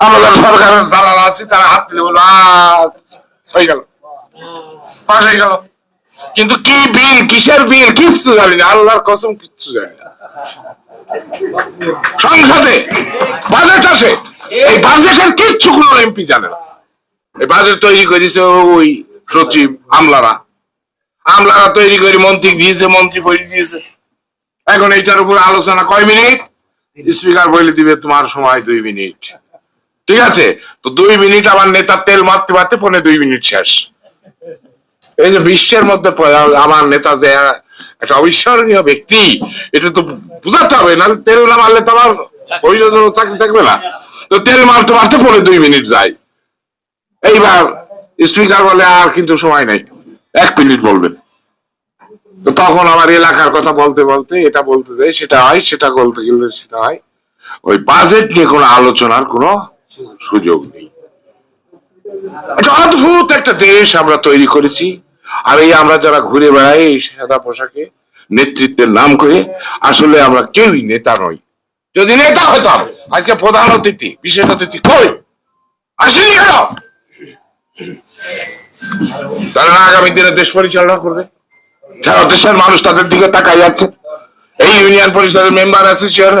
আমাদের সরকারের দালাল আছে, তারা হাত দিলে হয়ে গেল। পাশ হয়ে গেল। কিন্তু কি বিল, কিসের বিল, কিচ্ছু জানি না, আল্লাহর কসম কিচ্ছু জানি না। সংসদে বাজেট আসে এই বাজেটের কিচ্ছু কোনো এমপি জানে না। এই বাজেট তৈরি করেছে ওই সচিব আমলারা। আমলারা তৈরি করে মন্ত্রী দিয়েছে, মন্ত্রী বলে দিয়েছে। এখন এইটার উপর আলোচনা কয় মিনিট? স্পিকার বলে দিবে তোমার সময় দুই মিনিট। ঠিক আছে? তো দুই মিনিট আমার নেতার তেল মারতে মারতে পনে দুই মিনিট শেষ। এই যে বিশ্বের মধ্যে আমার নেতা যে একটা অবিস্মরণীয় ব্যক্তি, এটা তো বুঝাতে হবে না তেল না মারলে তো আমার থাকতে থাকবে না। তো তেল মারতে মারতে পরে দুই মিনিট যায়। এইবার স্পিকার বলে আর কিন্তু সময় নাই, এক মিনিট বলবেন। তো তখন আমার এলাকার কথা বলতে বলতে এটা বলতে যাই, সেটা হয়, সেটা বলতে গেলে সেটা হয়। ওই বাজেট নিয়ে কোনো আলোচনার কোনো সুযোগ নেই। অদ্ভুত একটা দেশ আমরা তৈরি করেছি। আর এই আমরা যারা ঘুরে বেড়াই এই সাদা পোশাকে, নেতৃত্বের নাম করে আসলে আমরা কেউই নেতা নই। যদি নেতা হতাম, আজকে প্রধান অতিথি, বিশেষ অতিথি কই? আসেনি কেন? তারা আগামী দিনে দেশ পরিচালনা করবে। সারা দেশের মানুষ তাদের দিকে তাকাই যাচ্ছে এই ইউনিয়ন পরিষদের মেম্বার অ্যাসোসিয়েশন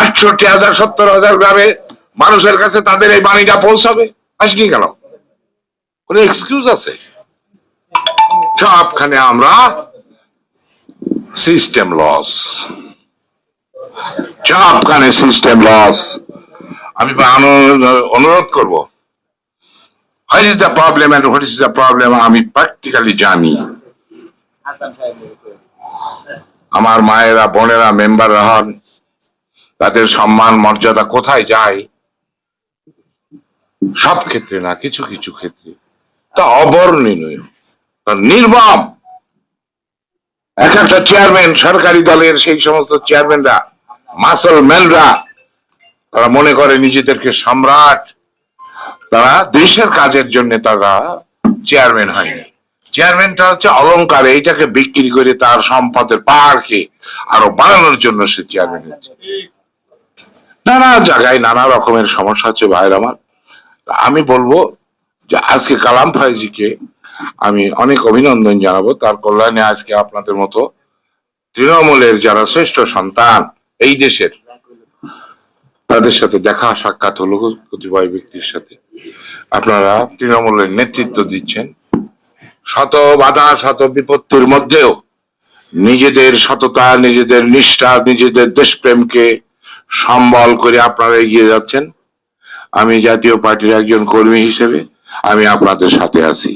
আটষট্টি হাজার, সত্তর হাজার গ্রামে মানুষের কাছে তাদের এই বাণীটা পৌঁছাবে? আসনি কেন কোনো এক্সকিউজ আছে? সবখানে আমরা সিস্টেম লস সবখানে সিস্টেম লস আমি অনুরোধ করব। What is the problem and what is the problem আমি প্র্যাকটিক্যালি জানি। আমার মায়েরা, বোনেরা মেম্বাররা হন। তাদের সম্মান, মর্যাদা কোথায় যায়? সব ক্ষেত্রে না, কিছু কিছু ক্ষেত্রে। তা অবর্ণনীয়। তা নির্মম এক একটা চেয়ারম্যান সরকারি দলের সেই সমস্ত চেয়ারম্যানরা মাসল ম্যানরা, তারা মনে করে নিজেদেরকে সম্রাট। তারা দেশের কাজের জন্য তারা চেয়ারম্যান হয়নি। চেয়ারম্যানটা হচ্ছে অলংকার এইটাকে বিক্রি করে তার সম্পদের পাহাড়কে আরও বাড়ানোর জন্য সে চেয়ারম্যান হচ্ছে। নানা জায়গায় নানা রকমের সমস্যা হচ্ছে ভাইয়ের আমার। আমি বলব যে আজকে কালাম ফাইজিকে আমি অনেক অভিনন্দন জানাব। তার কল্যাণে আজকে আপনাদের মতো তৃণমূলের যারা শ্রেষ্ঠ সন্তান এই দেশের, তাদের সাথে দেখা, সাক্ষাৎ হলো কতিপয় ব্যক্তির সাথে। আপনারা তৃণমূলের নেতৃত্ব দিচ্ছেন। শত বাধা, শত বিপত্তির মধ্যেও নিজেদের সততা, নিজেদের নিষ্ঠা, নিজেদের দেশপ্রেমকে সম্বল করে আপনারা এগিয়ে যাচ্ছেন। আমি জাতীয় পার্টির একজন কর্মী হিসেবে আমি আপনাদের সাথে আছি।